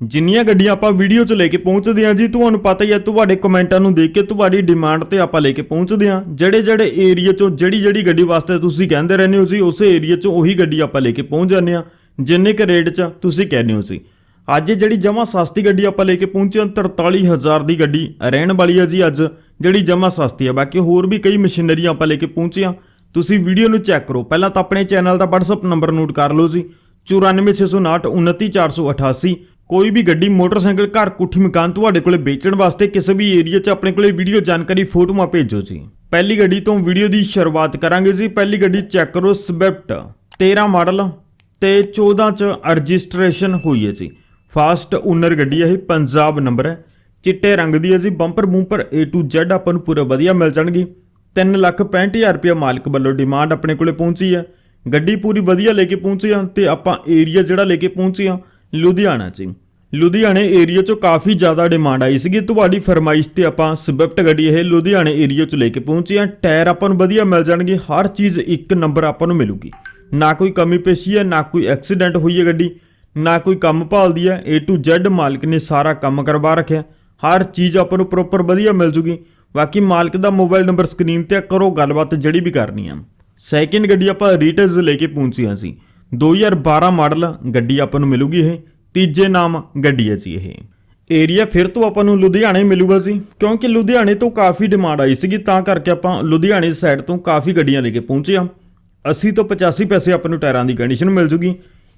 ਜਿੰਨੀਆਂ ਗੱਡੀਆਂ ਆਪਾਂ ਵੀਡੀਓ 'ਚ ਲੈ ਕੇ ਪਹੁੰਚਦੇ ਹਾਂ ਜੀ, ਤੁਹਾਨੂੰ ਪਤਾ ਹੀ ਹੈ, ਤੁਹਾਡੇ ਕਮੈਂਟਾਂ ਨੂੰ ਦੇਖ ਕੇ ਤੁਹਾਡੀ ਡਿਮਾਂਡ ਤੇ ਆਪਾਂ ਲੈ ਕੇ ਪਹੁੰਚਦੇ ਹਾਂ। ਜਿਹੜੇ ਜਿਹੜੇ ਏਰੀਆ 'ਚੋਂ ਜਿਹੜੀ ਜਿਹੜੀ ਗੱਡੀ ਵਾਸਤੇ ਤੁਸੀਂ ਕਹਿੰਦੇ ਰਹਿੰਦੇ ਹੋ ਜੀ, ਉਸੇ ਏਰੀਆ 'ਚੋਂ ਉਹੀ ਗੱਡੀ ਆਪਾਂ ਲੈ ਕੇ ਪਹੁੰਚ ਜਾਂਦੇ ਹਾਂ, ਜਿੰਨੇ ਕੁ ਰੇਟ 'ਚ ਤੁਸੀਂ ਕਹਿੰਦੇ ਹੋ ਸੀ ਅੱਜ ਜਿਹੜੀ ਜਮਾ ਸਸਤੀ ਗੱਡੀ ਆਪਾਂ ਲੈ ਕੇ ਪਹੁੰਚੇ ਹਾਂ 43000 ਦੀ ਗੱਡੀ ਰਹਿਣ ਵਾਲੀ ਹੈ ਜੀ ਅੱਜ, ਜਿਹੜੀ ਜਮਾ ਸਸਤੀ ਹੈ। ਬਾਕੀ ਹੋਰ ਵੀ ਕਈ ਮਸ਼ੀਨਰੀ ਆਪਾਂ ਲੈ ਕੇ ਪਹੁੰਚੇ ਹਾਂ। ਤੁਸੀਂ ਵੀਡੀਓ ਨੂੰ ਚੈੱਕ ਕਰੋ। ਪਹਿਲਾਂ ਤਾਂ ਆਪਣੇ ਚੈਨਲ ਦਾ WhatsApp ਨੰਬਰ ਨੋਟ ਕਰ ਲਓ ਜੀ 94659 29488 ਕੋਈ ਵੀ ਗੱਡੀ, ਮੋਟਰਸਾਈਕਲ, ਘਰ, ਕੋਠੀ, ਮਕਾਨ ਤੁਹਾਡੇ ਕੋਲੇ ਵੇਚਣ ਵਾਸਤੇ ਕਿਸੇ ਵੀ ਏਰੀਆ 'ਚ ਆਪਣੇ ਕੋਲੇ ਵੀਡੀਓ ਜਾਣਕਾਰੀ ਫੋਟੋਆਂ ਭੇਜੋ ਜੀ। ਪਹਿਲੀ ਗੱਡੀ ਤੋਂ ਵੀਡੀਓ ਦੀ ਸ਼ੁਰੂਆਤ ਕਰਾਂਗੇ ਜੀ। ਪਹਿਲੀ ਗੱਡੀ ਚੈੱਕ ਕਰੋ ਸਵਿਫਟ 13 ਮਾਡਲ ਤੇ 14 ਚ ਰਜਿਸਟ੍ਰੇਸ਼ਨ ਹੋਈ ਹੈ ਜੀ। ਫਾਸਟ ਓਨਰ ਗੱਡੀ ਹੈ ਇਹ ਪੰਜਾਬ ਨੰਬਰ ਹੈ। ਚਿੱਟੇ ਰੰਗ ਦੀ ਹੈ ਜੀ ਬੰਪਰ ਬੂੰਪਰ A to Z ਆਪਾਂ ਨੂੰ ਪੂਰਾ ਵਧੀਆ ਮਿਲ ਜਾਣਗੀ। 365000 ਰੁਪਏ ਮਾਲਕ ਵੱਲੋਂ ਡਿਮਾਂਡ ਆਪਣੇ ਕੋਲੇ ਪਹੁੰਚੀ ਹੈ। ਗੱਡੀ ਪੂਰੀ ਵਧੀਆ ਲੈ ਕੇ ਪਹੁੰਚੇ ਹਾਂ ਤੇ ਆਪਾਂ ਏਰੀਆ ਜਿਹੜਾ ਲੈ ਕੇ ਪਹੁੰਚੇ ਹਾਂ ਲੁਧਿਆਣਾ 'ਚ। ਲੁਧਿਆਣੇ ਏਰੀਆ 'ਚੋਂ ਕਾਫੀ ਜ਼ਿਆਦਾ ਡਿਮਾਂਡ ਆਈ ਸੀਗੀ। ਤੁਹਾਡੀ ਫਰਮਾਇਸ਼ ਤੇ ਆਪਾਂ ਸਵਿਫਟ ਗੱਡੀ ਇਹ ਲੁਧਿਆਣੇ ਏਰੀਆ 'ਚ ਲੈ ਕੇ ਪਹੁੰਚੇ ਹਾਂ। ਟਾਇਰ ਆਪਾਂ ਨੂੰ ਵਧੀਆ ਮਿਲ ਜਾਣਗੇ। ਹਰ ਚੀਜ਼ ਇੱਕ ਨੰਬਰ ਆਪਾਂ ਨੂੰ ਮਿਲੂਗੀ। ਨਾ ਕੋਈ ਕਮੀ ਪੇਸ਼ੀ ਹੈ ਨਾ ਕੋਈ ਐਕਸੀਡੈਂਟ ਹੋਈ ਹੈ ਗੱਡੀ ਨਾ ਕੋਈ ਕੰਮ ਭਾਲਦੀ ਹੈ। A to Z ਮਾਲਕ ਨੇ ਸਾਰਾ ਕੰਮ ਕਰਵਾ ਰੱਖਿਆ। ਹਰ ਚੀਜ਼ ਆਪਾਂ ਨੂੰ ਪ੍ਰੋਪਰ ਵਧੀਆ ਮਿਲ ਜੂਗੀ। ਬਾਕੀ ਮਾਲਕ ਦਾ ਮੋਬਾਈਲ ਨੰਬਰ ਸਕਰੀਨ ਤੇ ਆ, ਕਰੋ। ਗੱਲਬਾਤ ਜਿਹੜੀ ਵੀ ਕਰਨੀ ਆ। ਸੈਕਿੰਡ ਗੱਡੀ ਆਪਾਂ ਰੀਟੇਲਸ ਲੈ ਕੇ ਪਹੁੰਚੇ ਹਾਂ ਸੀ 2012 ਮਾਡਲ ਗੱਡੀ ਆਪਾਂ ਨੂੰ ਮਿਲੂਗੀ ਇਹ। ਤੀਜੇ ਨਾਮ ਗੱਡੀ ਹੈ ਜੀ ਇਹ। ਏਰੀਆ ਫਿਰ ਤੋਂ ਆਪਾਂ ਨੂੰ ਲੁਧਿਆਣੇ ਮਿਲੂਗਾ ਜੀ। ਕਿਉਂਕਿ ਲੁਧਿਆਣੇ ਤੋਂ ਕਾਫੀ ਡਿਮਾਂਡ ਆਈ ਸੀਗੀ, ਤਾਂ ਕਰਕੇ ਆਪਾਂ ਲੁਧਿਆਣੇ ਸਾਈਡ ਤੋਂ ਕਾਫੀ ਗੱਡੀਆਂ ਲੈ ਕੇ ਪਹੁੰਚੇ ਹਾਂ। 80 ਤੋਂ 85 ਪੈਸੇ ਆਪਾਂ ਨੂੰ ਟਾਇਰਾਂ ਦੀ ਕੰਡੀਸ਼ਨ ਮਿਲ ਜੂਗੀ।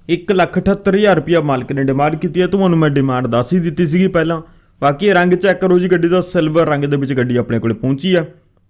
178000 ਰੁਪਇਆ ਮਾਲਕ ਨੇ ਡਿਮਾਂਡ ਕੀਤੀ ਹੈ, ਤੁਹਾਨੂੰ ਮੈਂ ਡਿਮਾਂਡ ਦੱਸ ਹੀ ਦਿੱਤੀ ਸੀਗੀ ਪਹਿਲਾਂ। ਬਾਕੀ ਰੰਗ ਚੈੱਕ ਕਰੋ ਜੀ, ਗੱਡੀ ਦਾ ਸਿਲਵਰ ਰੰਗ ਦੇ ਵਿੱਚ ਗੱਡੀ ਆਪਣੇ ਕੋਲੇ ਪਹੁੰਚੀ ਆ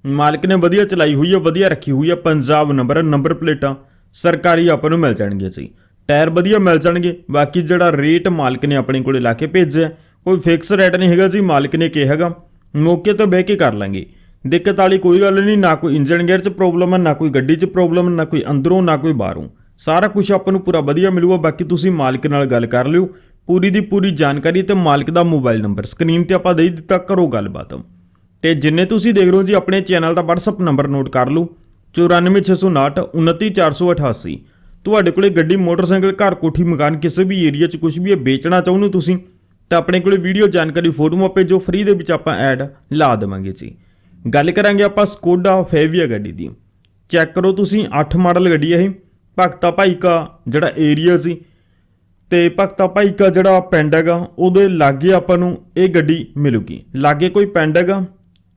ਮਾਲਕ ਨੇ ਵਧੀਆ ਚਲਾਈ ਹੋਈ ਹੈ, ਵਧੀਆ ਰੱਖੀ ਹੋਈ ਹੈ, ਪੰਜਾਬ ਨੰਬਰ ਨੰਬਰ ਪਲੇਟਾਂ ਸਰਕਾਰੀ ਆਪਾਂ ਨੂੰ ਮਿਲ ਜਾਣਗੀਆਂ ਜੀ। ਟਾਇਰ ਵਧੀਆ ਮਿਲ ਜਾਣਗੇ, ਬਾਕੀ ਜਿਹੜਾ ਰੇਟ ਮਾਲਕ ਨੇ ਆਪਣੇ ਕੋਲੇ ਲਾ ਕੇ ਭੇਜਿਆ, ਕੋਈ ਫਿਕਸ ਰੇਟ ਨਹੀਂ ਹੈਗਾ ਜੀ, ਮਾਲਕ ਨੇ ਕਿਹਾ ਹੈਗਾ। ਮੌਕੇ ਤੇ ਬਹਿ ਕੇ ਕਰ ਲਾਂਗੇ। ਦਿੱਕਤ ਵਾਲੀ ਕੋਈ ਗੱਲ ਨਹੀਂ, ਨਾ ਕੋਈ ਇੰਜਨ ਗੇਅਰ 'ਚ ਪ੍ਰੋਬਲਮ ਹੈ ਨਾ ਕੋਈ ਗੱਡੀ 'ਚ ਪ੍ਰੋਬਲਮ ਨਾ ਕੋਈ ਅੰਦਰੋਂ, ਨਾ ਕੋਈ ਬਾਹਰੋਂ। ਸਾਰਾ ਕੁਝ ਆਪਾਂ ਨੂੰ ਪੂਰਾ ਵਧੀਆ ਮਿਲੂਗਾ, ਬਾਕੀ ਤੁਸੀਂ ਮਾਲਕ ਨਾਲ ਗੱਲ ਕਰ ਲਿਓ। ਪੂਰੀ ਦੀ ਪੂਰੀ ਜਾਣਕਾਰੀ ਤੇ ਮਾਲਕ ਦਾ ਮੋਬਾਈਲ ਨੰਬਰ ਸਕਰੀਨ ਤੇ ਆਪਾਂ ਦੇ ਦਿੱਤਾ, ਕਰੋ ਗੱਲਬਾਤ। ਤੇ ਜਿੰਨੇ ਤੁਸੀਂ ਦੇਖ ਰਹੇ ਹੋ ਜੀ, ਆਪਣੇ ਚੈਨਲ ਦਾ WhatsApp ਨੰਬਰ ਨੋਟ ਕਰ ਲਓ। 94659 29488 ਤੁਹਾਡੇ ਕੋਲੇ ਗੱਡੀ, ਮੋਟਰਸਾਈਕਲ, ਘਰ, ਕੋਠੀ ਮਕਾਨ ਕਿਸੇ ਵੀ ਏਰੀਆ 'ਚ ਕੁਝ ਵੀ ਇਹ ਵੇਚਣਾ ਚਾਹੁੰਦੇ ਹੋ ਤੁਸੀਂ, ਤਾਂ ਆਪਣੇ ਕੋਲੇ ਵੀਡੀਓ ਜਾਣਕਾਰੀ ਫੋਟੋਆਂ ਭੇਜੋ ਫ੍ਰੀ ਦੇ ਵਿੱਚ ਆਪਾਂ ਐਡ ਲਾ ਦੇਵਾਂਗੇ ਜੀ। ਗੱਲ ਕਰਾਂਗੇ ਆਪਾਂ ਸਕੋਡਾ ਫੇਵੀਆ ਗੱਡੀ ਦੀ। ਚੈੱਕ ਕਰੋ ਤੁਸੀਂ 8 ਮਾਡਲ ਗੱਡੀ ਹੈ ਇਹ, ਭਗਤਾ ਭਾਈ ਕਾ ਜਿਹੜਾ ਏਰੀਆ ਸੀ, ਤੇ ਭਗਤਾ ਭਾਈ ਕਾ ਜਿਹੜਾ ਪਿੰਡ ਹੈਗਾ, ਉਹਦੇ ਲਾਗੇ ਆਪਾਂ ਨੂੰ ਇਹ ਗੱਡੀ ਮਿਲੂਗੀ। ਲਾਗੇ ਕੋਈ ਪਿੰਡ ਹੈਗਾ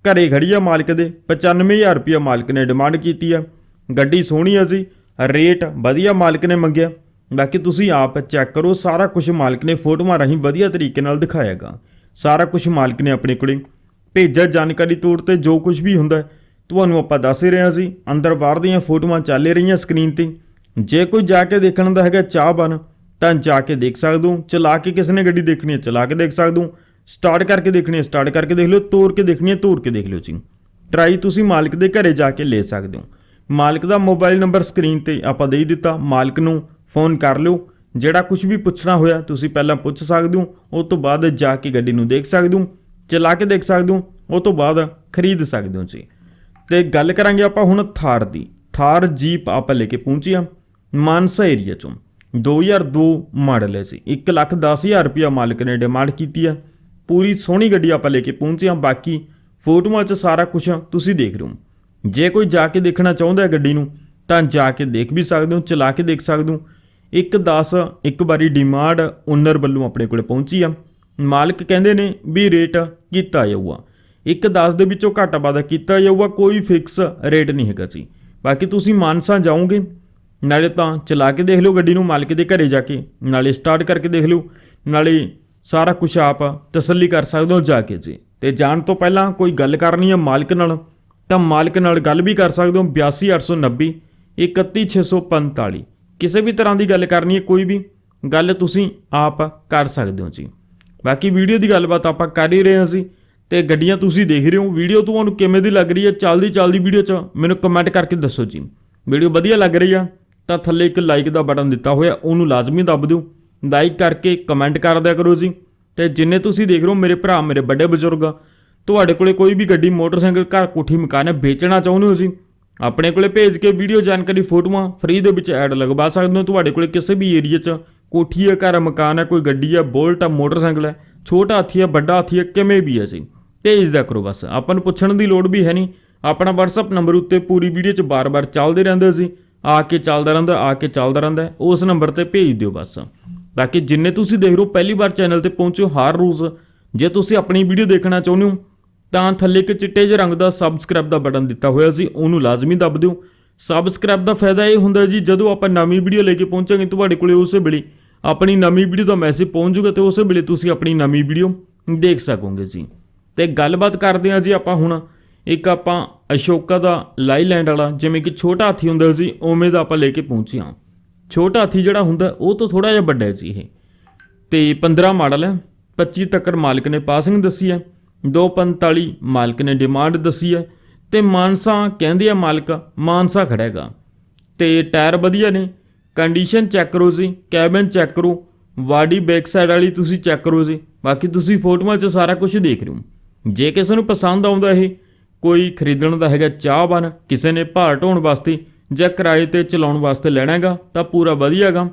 ਘਰੇ ਖੜੀ ਆ ਮਾਲਕ ਦੇ। 95000 ਰੁਪਇਆ ਮਾਲਕ ਨੇ ਡਿਮਾਂਡ ਕੀਤੀ ਆ। ਗੱਡੀ ਸੋਹਣੀ ਆ ਜੀ। ਰੇਟ ਵਧੀਆ ਮਾਲਕ ਨੇ ਮੰਗਿਆ। ਬਾਕੀ ਤੁਸੀਂ ਆਪ ਚੈੱਕ ਕਰੋ, ਸਾਰਾ ਕੁਝ ਮਾਲਕ ਨੇ ਫੋਟੋਆਂ ਰਾਹੀਂ ਵਧੀਆ ਤਰੀਕੇ ਨਾਲ ਦਿਖਾਇਆਗਾ ਸਾਰਾ ਕੁਝ ਮਾਲਕ ਨੇ ਆਪਣੇ ਕੋਲੇ। ਭੇਜਿਆ ਜਾਣਕਾਰੀ ਤੌਰ ਤੇ ਜੋ ਕੁਝ ਵੀ ਹੁੰਦਾ, ਤੁਹਾਨੂੰ ਆਪਾਂ ਦੱਸ ਹੀ ਰਹੇ ਹਾਂ ਸੀ ਅੰਦਰ ਬਾਹਰ ਦੀਆਂ ਫੋਟੋਆਂ ਚੱਲ ਰਹੀਆਂ ਸਕਰੀਨ ਤੇ। ਜੇ ਕੋਈ ਜਾ ਕੇ ਦੇਖਣ ਦਾ ਹੈਗਾ ਚਾਹ ਬਣ ਤਾਂ ਜਾ ਕੇ ਦੇਖ ਸਕਦੇ ਹੋ। ਚਲਾ ਕੇ ਕਿਸ ਨੇ ਗੱਡੀ ਦੇਖਣੀ ਹੈ, ਚਲਾ ਕੇ ਦੇਖ ਸਕਦੇ ਹੋ। ਸਟਾਰਟ ਕਰਕੇ ਦੇਖਣੀ ਹੈ ਸਟਾਰਟ ਕਰਕੇ ਦੇਖ ਲਿਓ ਤੋੜ ਕੇ ਦੇਖਣੀ ਹੈ ਤੋੜ ਕੇ ਦੇਖ ਲਿਓ ਜੀ। ਟਰਾਈ ਤੁਸੀਂ ਮਾਲਕ ਦੇ ਘਰੇ ਜਾ ਕੇ ਲੈ ਸਕਦੇ ਹੋ। ਮਾਲਕ ਦਾ ਮੋਬਾਈਲ ਨੰਬਰ ਸਕਰੀਨ ਤੇ ਆਪਾਂ ਦੇ ਦਿੱਤਾ। ਮਾਲਕ ਨੂੰ ਫੋਨ ਕਰ ਲਿਓ। ਜਿਹੜਾ ਕੁਝ ਵੀ ਪੁੱਛਣਾ ਹੋਇਆ, ਤੁਸੀਂ ਪਹਿਲਾਂ ਪੁੱਛ ਸਕਦੇ ਹੋ। ਉਸ ਤੋਂ ਬਾਅਦ ਜਾ ਕੇ ਗੱਡੀ ਨੂੰ ਦੇਖ ਸਕਦੇ ਹੋ। ਚਲਾ ਕੇ ਦੇਖ ਸਕਦੇ ਹੋ। ਉਸ ਤੋਂ ਬਾਅਦ ਖਰੀਦ ਸਕਦੇ ਹੋ ਜੀ। ਤੇ ਗੱਲ ਕਰਾਂਗੇ ਆਪਾਂ ਹੁਣ ਥਾਰ ਦੀ। ਥਾਰ ਜੀਪ ਆਪਾਂ ਲੈ ਕੇ ਪਹੁੰਚੇ ਹਾਂ ਮਾਨਸਾ ਏਰੀਆ ਚੋਂ। 2002 ਮਾਡਲ ਹੈ ਜੀ। 110000 ਰੁਪਇਆ ਮਾਲਕ ਨੇ ਡਿਮਾਂਡ ਕੀਤੀ ਹੈ। ਪੂਰੀ ਸੋਹਣੀ ਗੱਡੀ ਆਪਾਂ ਲੈ ਕੇ ਪਹੁੰਚੇ ਹਾਂ। ਬਾਕੀ ਫੋਟੋਆਂ 'ਚ ਸਾਰਾ ਕੁਝ ਤੁਸੀਂ ਦੇਖ ਰਹੇ ਹੋ। ਜੇ ਕੋਈ ਜਾ ਕੇ ਦੇਖਣਾ ਚਾਹੁੰਦਾ ਹੈ ਗੱਡੀ ਨੂੰ, ਤਾਂ ਜਾ ਕੇ ਦੇਖ ਵੀ ਸਕਦੇ ਹੋ, ਚਲਾ ਕੇ ਦੇਖ ਸਕਦੇ ਹੋ। ਇੱਕ 10 ਇੱਕ ਵਾਰੀ ਡਿਮਾਂਡ ਓਨਰ ਵੱਲੋਂ ਆਪਣੇ ਕੋਲੇ ਪਹੁੰਚੀ ਆ। ਮਾਲਕ ਕਹਿੰਦੇ ਨੇ ਵੀ ਰੇਟ ਕੀਤਾ ਜਾਊਗਾ। ਇੱਕ 10 ਦੇ ਵਿੱਚੋਂ ਘੱਟ ਵਾਧਾ ਕੀਤਾ ਜਾਊਗਾ, ਕੋਈ ਫਿਕਸ ਰੇਟ ਨਹੀਂ ਹੈਗਾ ਜੀ। ਬਾਕੀ ਤੁਸੀਂ ਮਾਨਸਾ ਜਾਓਗੇ, ਨਾਲੇ ਤਾਂ ਚਲਾ ਕੇ ਦੇਖ ਲਓ ਗੱਡੀ ਨੂੰ, ਮਾਲਕ ਦੇ ਘਰੇ ਜਾ ਕੇ, ਨਾਲੇ ਸਟਾਰਟ ਕਰਕੇ ਦੇਖ ਲਓ। ਨਾਲੇ ਸਾਰਾ ਕੁਝ ਆਪ ਤਸੱਲੀ ਕਰ ਸਕਦੇ ਹੋ ਜਾ ਕੇ ਜੀ। ਤੇ ਜਾਣ ਤੋਂ ਪਹਿਲਾਂ ਕੋਈ ਗੱਲ ਕਰਨੀ ਹੈ ਮਾਲਕ ਨਾਲ, ਤਾਂ ਮਾਲਕ ਨਾਲ ਗੱਲ ਵੀ ਕਰ ਸਕਦੇ ਹੋ 82890 31645 ਕਿਸੇ ਵੀ ਤਰ੍ਹਾਂ ਦੀ ਗੱਲ ਕਰਨੀ ਹੈ ਕੋਈ ਵੀ, ਗੱਲ ਤੁਸੀਂ ਆਪ ਕਰ ਸਕਦੇ ਹੋ ਜੀ। ਬਾਕੀ ਵੀਡੀਓ ਦੀ ਗੱਲਬਾਤ ਆਪਾਂ ਕਰ ਹੀ ਰਹੇ ਹਾਂ ਸੀ ਤੇ ਗੱਡੀਆਂ ਤੁਸੀਂ ਦੇਖ ਰਹੇ ਹੋ। ਵੀਡੀਓ ਤੁਹਾਨੂੰ ਕਿਵੇਂ ਦੀ ਲੱਗ ਰਹੀ ਹੈ, ਚੱਲਦੀ ਚੱਲਦੀ ਵੀਡੀਓ 'ਚ ਮੈਨੂੰ ਕਮੈਂਟ ਕਰਕੇ ਦੱਸੋ ਜੀ। ਵੀਡੀਓ ਵਧੀਆ ਲੱਗ ਰਹੀ ਆ, ਤਾਂ ਥੱਲੇ ਇੱਕ ਲਾਈਕ ਦਾ ਬਟਨ ਦਿੱਤਾ ਹੋਇਆ, ਉਹਨੂੰ ਲਾਜ਼ਮੀ ਦੱਬ ਦਿਓ। ਲਾਈਕ ਕਰਕੇ ਕਮੈਂਟ ਕਰ ਦਿਆ ਕਰੋ ਜੀ। ਤੇ ਜਿੰਨੇ ਤੁਸੀਂ ਦੇਖ ਰਹੇ ਹੋ ਮੇਰੇ ਭਰਾ ਮੇਰੇ ਵੱਡੇ ਬਜ਼ੁਰਗ ਆ, ਤੁਹਾਡੇ ਕੋਲੇ ਕੋਈ ਵੀ ਗੱਡੀ ਮੋਟਰਸਾਈਕਲ ਘਰ ਕੋਠੀ ਮਕਾਨ ਹੈ ਵੇਚਣਾ ਚਾਹੁੰਦੇ ਹੋ ਜੀ। ਆਪਣੇ ਕੋਲੇ ਭੇਜ ਕੇ ਵੀਡੀਓ ਜਾਣਕਾਰੀ ਫੋਟੋਆਂ ਫ੍ਰੀ ਦੇ ਵਿੱਚ ਐਡ ਲਗਵਾ ਸਕਦੇ ਹੋ। ਤੁਹਾਡੇ ਕੋਲੇ ਕਿਸੇ ਵੀ ਏਰੀਆ 'ਚ ਕੋਠੀ ਹੈ ਘਰ ਮਕਾਨ ਹੈ ਕੋਈ ਗੱਡੀ ਹੈ ਬੋਲਟ ਹੈ ਮੋਟਰਸਾਈਕਲ ਹੈ ਛੋਟਾ ਹਾਥੀ ਹੈ ਵੱਡਾ ਹਾਥੀ ਹੈ ਕਿਵੇਂ ਵੀ ਹੈ ਜੀ। ਭੇਜ ਦਿਆ ਕਰੋ ਬਸ। ਆਪਾਂ ਨੂੰ ਪੁੱਛਣ ਦੀ ਲੋੜ ਵੀ ਹੈ ਨਹੀਂ। ਆਪਣਾ WhatsApp ਨੰਬਰ ਉੱਤੇ ਪੂਰੀ ਵੀਡੀਓ 'ਚ ਬਾਰ-ਬਾਰ ਚੱਲਦੇ ਰਹਿੰਦੇ ਸੀ ਆ ਕੇ ਚੱਲਦਾ ਰਹਿੰਦਾ ਆ ਕੇ ਚੱਲਦਾ ਰਹਿੰਦਾ ਉਸ ਨੰਬਰ ਤੇ ਭੇਜ ਦਿਓ ਬਸ। ਬਾਕੀ ਜਿੰਨੇ ਤੁਸੀਂ ਦੇਖ ਰਹੇ ਹੋ, ਪਹਿਲੀ ਵਾਰ ਚੈਨਲ ਤੇ ਪਹੁੰਚੋ ਹਰ ਰੋਜ਼ ਜੇ ਤੁਸੀਂ ਆਪਣੀ ਵੀਡੀਓ ਦੇਖਣਾ ਚਾਹੁੰਦੇ ਹੋ, ਤਾਂ ਥੱਲੇ ਇੱਕ ਚਿੱਟੇ ਜਿਹੇ ਰੰਗ ਦਾ ਸਬਸਕ੍ਰਾਈਬ ਦਾ ਬਟਨ ਦਿੱਤਾ ਹੋਇਆ ਸੀ, ਉਹਨੂੰ ਲਾਜ਼ਮੀ ਦੱਬ ਦਿਓ। ਸਬਸਕ੍ਰਾਈਬ ਦਾ ਫਾਇਦਾ ਇਹ ਹੁੰਦਾ ਜੀ, ਜਦੋਂ ਆਪਾਂ ਨਵੀਂ ਵੀਡੀਓ ਲੈ ਕੇ ਪਹੁੰਚਾਂਗੇ, ਤੁਹਾਡੇ ਕੋਲੇ ਉਸੇ ਵੇਲੇ ਆਪਣੀ ਨਵੀਂ ਵੀਡੀਓ ਦਾ ਮੈਸੇਜ ਪਹੁੰਚ ਜਾਊਗਾ ਤੇ ਉਸੇ ਵੇਲੇ ਤੁਸੀਂ ਆਪਣੀ ਨਵੀਂ ਵੀਡੀਓ ਦੇਖ ਸਕੋਗੇ ਜੀ। ਤੇ ਗੱਲਬਾਤ ਕਰਦੇ ਹਾਂ ਜੀ ਆਪਾਂ ਹੁਣ, ਇੱਕ ਆਪਾਂ ਅਸ਼ੋਕਾ ਦਾ ਲਾਈਲੈਂਡ ਵਾਲਾ, ਜਿਵੇਂ ਕਿ ਛੋਟਾ ਹਾਥੀ ਹੁੰਦਾ ਸੀ, ਉਵੇਂ ਦਾ ਆਪਾਂ ਲੈ ਕੇ ਪਹੁੰਚੇ ਹਾਂ। ਛੋਟਾ ਹਾਥੀ ਜਿਹੜਾ ਹੁੰਦਾ, ਉਹ ਤੋਂ ਥੋੜਾ ਜਿਹਾ ਵੱਡਾ ਹੈ ਜੀ ਇਹ। ਤੇ 15 ਮਾਡਲ ਹੈ 25 ਤੱਕ ਮਾਲਕ ਨੇ ਪਾਸਿੰਗ ਦੱਸੀ ਹੈ 245 ਮਾਲਕ ਨੇ ਡਿਮਾਂਡ ਦੱਸੀ ਹੈ, ਤੇ ਮਾਨਸਾ ਕਹਿੰਦੇ ਆ ਮਾਲਕ, ਮਾਨਸਾ ਖੜੇਗਾ ਤੇ ਟਾਇਰ ਵਧੀਆ ਨੇ, ਕੰਡੀਸ਼ਨ ਚੈੱਕ ਕਰੋ ਜੀ, ਕੈਬਨ ਚੈੱਕ ਕਰੋ ਵਾਡੀ ਬੈਕ ਸਾਈਡ ਵਾਲੀ ਤੁਸੀਂ ਚੈੱਕ ਕਰੋ ਜੀ, ਬਾਕੀ ਤੁਸੀਂ ਫੋਟੋਆਂ 'ਚ ਸਾਰਾ ਕੁਝ ਦੇਖ ਰਹੇ ਹੋ। ਜੇ ਕਿਸੇ ਨੂੰ ਪਸੰਦ ਆਉਂਦਾ ਇਹ, ਕੋਈ ਖਰੀਦਣ ਦਾ ਹੈਗਾ ਚਾਹਵਾਨ, ਕਿਸੇ ਨੇ ਭਾਰ ਢੋਣ ਵਾਸਤੇ ਜਾਂ ਕਿਰਾਏ ਤੇ ਚਲਾਉਣ ਵਾਸਤੇ ਲੈਣਾ ਹੈਗਾ ਤਾਂ ਪੂਰਾ ਵਧੀਆ ਹੈਗਾ।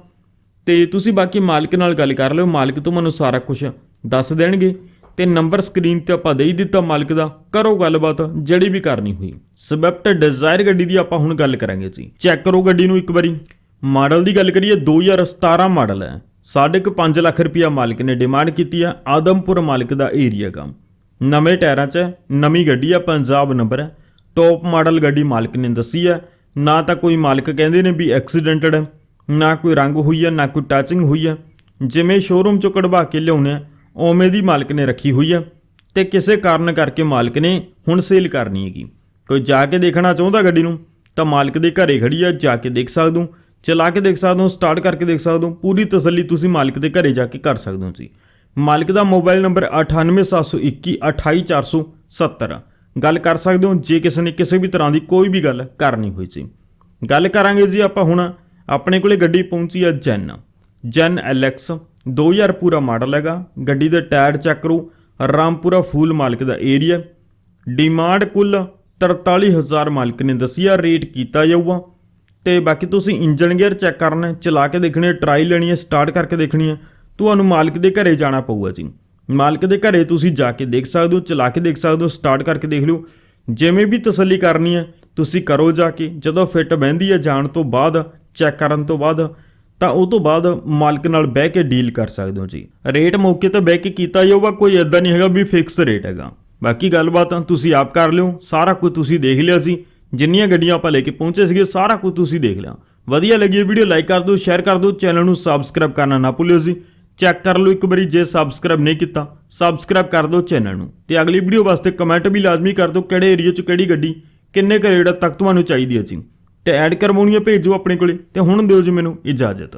ਤੇ ਤੁਸੀਂ ਬਾਕੀ ਮਾਲਕ ਨਾਲ ਗੱਲ ਕਰ ਲਿਓ ਮਾਲਕ ਤੁਹਾਨੂੰ ਸਾਰਾ ਕੁਝ ਦੱਸ ਦੇਣਗੇ। ਤੇ ਨੰਬਰ ਸਕਰੀਨ ਤੇ ਆਪਾਂ ਦੇ ਹੀ ਦਿੱਤਾ ਮਾਲਕ ਦਾ ਕਰੋ ਗੱਲਬਾਤ ਜਿਹੜੀ ਵੀ ਕਰਨੀ ਹੋਈ। ਸਵਿਫਟ ਡਿਜ਼ਾਇਰ ਗੱਡੀ ਦੀ ਆਪਾਂ ਹੁਣ ਗੱਲ ਕਰਾਂਗੇ ਜੀ। ਚੈੱਕ ਕਰੋ ਗੱਡੀ ਨੂੰ ਇੱਕ ਵਾਰੀ। ਮਾਡਲ ਦੀ ਗੱਲ ਕਰੀਏ 2017 ਮਾਡਲ ਹੈ। ਸਾਢੇ ਕੁ 5 ਲੱਖ ਰੁਪਇਆ ਮਾਲਕ ਨੇ ਡਿਮਾਂਡ ਕੀਤੀ ਹੈ ਆਦਮਪੁਰ ਮਾਲਕ ਦਾ ਏਰੀਆ ਗਾ ਨਵੇਂ ਟਾਇਰਾਂ 'ਚ ਹੈ, ਨਵੀਂ ਗੱਡੀ ਆ ਪੰਜਾਬ ਨੰਬਰ ਹੈ। ਟੌਪ ਮਾਡਲ ਗੱਡੀ ਮਾਲਕ ਨੇ ਦੱਸੀ ਹੈ। ਨਾ ਤਾਂ ਕੋਈ ਮਾਲਕ ਕਹਿੰਦੇ ਨੇ ਵੀ ਐਕਸੀਡੈਂਟਡ ਹੈ, ਨਾ ਕੋਈ ਰੰਗ ਹੋਈ ਹੈ, ਨਾ ਕੋਈ ਟੱਚਿੰਗ ਹੋਈ ਹੈ। ਜਿਵੇਂ ਸ਼ੋਰੂਮ ਚੋਂ ਕਢਵਾ ਕੇ ਲਿਆਉਣੇ ਆ ਉਵੇਂ ਦੀ ਮਾਲਕ ਨੇ ਰੱਖੀ ਹੋਈ ਹੈ। ਤੇ ਕਿਸੇ ਕਾਰਨ ਕਰਕੇ ਮਾਲਕ ਨੇ ਹੁਣ ਸੇਲ ਕਰਨੀ ਹੈਗੀ। ਕੋਈ ਜਾ ਕੇ ਦੇਖਣਾ ਚਾਹੁੰਦਾ ਗੱਡੀ ਨੂੰ, ਤਾਂ ਮਾਲਕ ਦੇ ਘਰੇ ਖੜੀ ਆ ਜਾ ਕੇ ਦੇਖ ਸਕਦੇ ਹੋ, ਚਲਾ ਕੇ ਦੇਖ ਸਕਦੇ ਹੋ ਸਟਾਰਟ ਕਰਕੇ ਦੇਖ ਸਕਦੇ ਹੋ, ਪੂਰੀ ਤਸੱਲੀ ਤੁਸੀਂ ਮਾਲਕ ਦੇ ਘਰੇ ਜਾ ਕੇ ਕਰ ਸਕਦੇ ਹੋ ਜੀ। ਮਾਲਕ ਦਾ ਮੋਬਾਈਲ ਨੰਬਰ 98721 28470 ਗੱਲ ਕਰ ਸਕਦੇ ਹੋ, ਜੇ ਕਿਸੇ ਨੇ ਕਿਸੇ ਵੀ ਤਰ੍ਹਾਂ ਦੀ ਕੋਈ ਵੀ ਗੱਲ ਕਰਨੀ ਹੋਈ ਸੀ। ਗੱਲ ਕਰਾਂਗੇ ਜੀ ਆਪਾਂ ਹੁਣ, ਆਪਣੇ ਕੋਲੇ ਗੱਡੀ ਪਹੁੰਚੀ ਹੈ ਜੈਨ। ਜੈਨ ਐਲਐਕਸ 2000 ਪੂਰਾ ਮਾਡਲ ਹੈਗਾ। ਗੱਡੀ ਦੇ ਟਾਇਰ ਚੈੱਕ ਕਰੋ, ਰਾਮਪੁਰਾ ਫੂਲ ਮਾਲਕ ਦਾ ਏਰੀਆ। ਡਿਮਾਂਡ ਕੁੱਲ 43000 ਮਾਲਕ ਨੇ ਦੱਸੀ ਆ ਰੇਟ ਕੀਤਾ ਜਾਊਗਾ। ਤੇ ਬਾਕੀ ਤੁਸੀਂ ਇੰਜਨ ਗੇਅਰ ਚੈੱਕ ਕਰਨਾ, ਚਲਾ ਕੇ ਦੇਖਣੇ, ਟਰਾਈ ਲੈਣੀ ਹੈ, ਸਟਾਰਟ ਕਰਕੇ ਦੇਖਣੀ ਹੈ। ਤੁਹਾਨੂੰ ਮਾਲਕ ਦੇ ਘਰੇ ਜਾਣਾ ਪਊਗਾ ਜੀ। ਮਾਲਕ ਦੇ ਘਰੇ ਤੁਸੀਂ ਜਾ ਕੇ ਦੇਖ ਸਕਦੇ ਹੋ, ਚਲਾ ਕੇ ਦੇਖ ਸਕਦੇ ਹੋ ਸਟਾਰਟ ਕਰਕੇ ਦੇਖ ਲਿਓ। ਜਿਵੇਂ ਵੀ ਤਸੱਲੀ ਕਰਨੀ ਹੈ, ਤੁਸੀਂ ਕਰੋ ਜਾ ਕੇ। ਜਦੋਂ ਫਿੱਟ ਬਹਿੰਦੀ ਹੈ, ਜਾਣ ਤੋਂ ਬਾਅਦ ਚੈੱਕ ਕਰਨ ਤੋਂ ਬਾਅਦ, ਤਾਂ ਉਹ ਤੋਂ ਬਾਅਦ ਮਾਲਕ ਨਾਲ ਬਹਿ ਕੇ ਡੀਲ ਕਰ ਸਕਦੇ ਹੋ ਜੀ। ਰੇਟ ਮੌਕੇ ਤੇ ਬਹਿ ਕੇ ਕੀਤਾ ਜਾਊਗਾ ਕੋਈ ਇਦਾਂ ਨਹੀਂ ਹੈਗਾ ਵੀ ਫਿਕਸ ਰੇਟ ਹੈਗਾ। ਬਾਕੀ ਗੱਲਬਾਤ ਤੁਸੀਂ ਆਪ ਕਰ ਲਿਓ, ਸਾਰਾ ਕੁਝ ਤੁਸੀਂ ਦੇਖ ਲਿਆ ਸੀ। ਜਿੰਨੀਆਂ ਗੱਡੀਆਂ ਆਪਾਂ ਲੈ ਕੇ ਪਹੁੰਚੇ ਸੀਗੇ, ਸਾਰਾ ਕੁਝ ਤੁਸੀਂ ਦੇਖ ਲਿਆ। ਵਧੀਆ ਲੱਗੀ ਵੀਡੀਓ ਲਾਈਕ ਕਰ ਦਿਓ ਸ਼ੇਅਰ ਕਰ ਦਿਓ ਚੈਨਲ ਨੂੰ ਸਬਸਕ੍ਰਾਈਬ ਕਰਨਾ ਨਾ ਭੁੱਲਿਓ ਜੀ। ਚੈੱਕ ਕਰ ਲਓ ਇੱਕ ਵਾਰੀ ਜੇ ਸਬਸਕ੍ਰਾਈਬ ਨਹੀਂ ਕੀਤਾ ਸਬਸਕ੍ਰਾਈਬ ਕਰ ਦਿਓ ਚੈਨਲ ਨੂੰ ਤੇ ਅਗਲੀ ਵੀਡੀਓ ਵਾਸਤੇ ਕਮੈਂਟ ਵੀ ਲਾਜ਼ਮੀ ਕਰ ਦਿਓ ਕਿਹੜੇ ਏਰੀਆ 'ਚ ਕਿਹੜੀ ਗੱਡੀ, ਕਿੰਨੇ ਕੁ ਰੇਟ ਤੱਕ ਤੁਹਾਨੂੰ ਚਾਹੀਦੀ ਹੈ ਜੀ। ਤੇ ਐਡ ਕਰਵਾਉਣੀ ਹੈ ਭੇਜੋ ਆਪਣੇ ਕੋਲੇ ਤੇ ਹੁਣ ਦਿਓ ਜੀ ਮੈਨੂੰ ਇਜਾਜ਼ਤ।